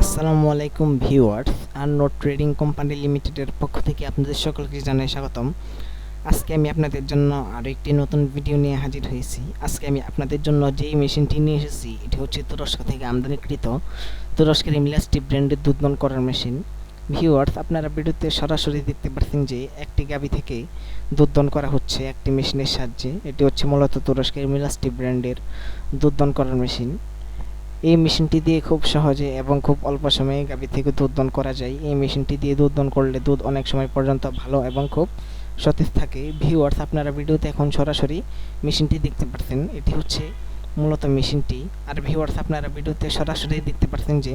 আসসালামু আলাইকুম আর note trading company লিমিটেডের পক্ষ থেকে আপনাদের সকলকে জানাই স্বাগতম। আজকে আমি আপনাদের জন্য আরও একটি নতুন ভিডিও নিয়ে হাজির হয়েছি। আজকে আমি আপনাদের জন্য যেই মেশিনটি নিয়ে এসেছি, এটি হচ্ছে তুরস্ক থেকে আমদানিকৃত তুরস্কের ইমলাস্টি ব্র্যান্ডের দুধ করার মেশিন। ভিউয়ার্স, আপনারা ভিডিওতে সরাসরি দেখতে পাচ্ছেন যে একটি গাবি থেকে দুধ দন করা হচ্ছে একটি মেশিনের সাহায্যে। এটি হচ্ছে মূলত তুরস্কের মিলাস্টি ব্র্যান্ডের দুধ দন করার মেশিন। এই মেশিনটি দিয়ে খুব সহজে এবং খুব অল্প সময়ে গাভী থেকে দুধ দন করা যায়। এই মেশিনটি দিয়ে দুধ দন করলে দুধ অনেক সময় পর্যন্ত ভালো এবং খুব সতেজ থাকে। ভিউয়ার্স, আপনারা ভিডিওতে এখন সরাসরি মেশিনটি দেখতে পাচ্ছেন এটি হচ্ছে মূলত মেশিনটি। আর ভিউয়ার্স আপনারা ভিডিওতে সরাসরি দেখতে পাচ্ছেন যে,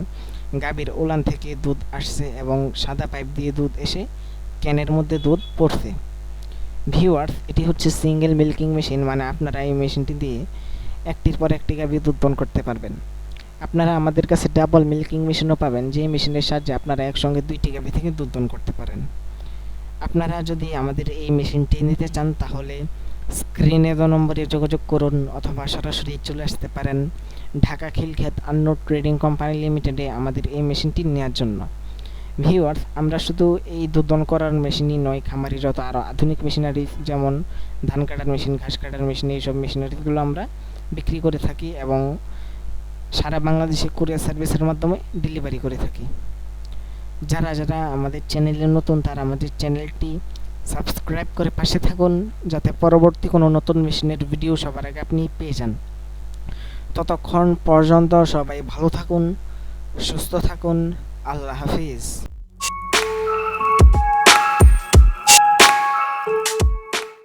গাভীর ওলান থেকে দুধ আসছে এবং সাদা পাইপ দিয়ে দুধ এসে ক্যানের মধ্যে দুধ পড়ছে। ভিউয়ার্স এটি হচ্ছে সিঙ্গেল মিল্কিং মেশিন মানে আপনারা এই মেশিনটি দিয়ে একটির পর একটি গাভী দুধ দন করতে পারবেন। আপনারা আমাদের কাছে ডাবল মিল্কিং মেশিনও পাবেন যে মেশিনের সাহায্যে আপনারা একসঙ্গে দুইটি গাভী থেকে দুধ দন করতে পারেন। আপনারা যদি আমাদের এই মেশিনটি নিতে চান, তাহলে স্ক্রিনে দো নম্বরে যোগাযোগ করুন অথবা সরাসরি চলে আসতে পারেন ঢাকা খিলক্ষেত আন্নোট ট্রেডিং কোম্পানি লিমিটেডে আমাদের এই মেশিনটি নেওয়ার জন্য। ভিউয়ার্স, আমরা শুধু এই দুধ দন করার মেশিনই নয়, খামারি যত আরও আধুনিক মেশিনারি যেমন ধান কাটার মেশিন, ঘাস কাটার মেশিন, এইসব মেশিনারিগুলো আমরা বিক্রি করে থাকি এবং সারা বাংলাদেশে কুরিয়ার সার্ভিসের মাধ্যমে ডেলিভারি করে থাকি। যারা যারা আমাদের চ্যানেলে নতুন, তারা আমাদের চ্যানেলটি সাবস্ক্রাইব করে পাশে থাকুন যাতে পরবর্তী কোনো নতুন মেশিনের ভিডিও সবার আগে আপনি পেয়ে যান। ততক্ষণ পর্যন্ত সবাই ভালো থাকুন, সুস্থ থাকুন। আল্লাহ হাফিজ।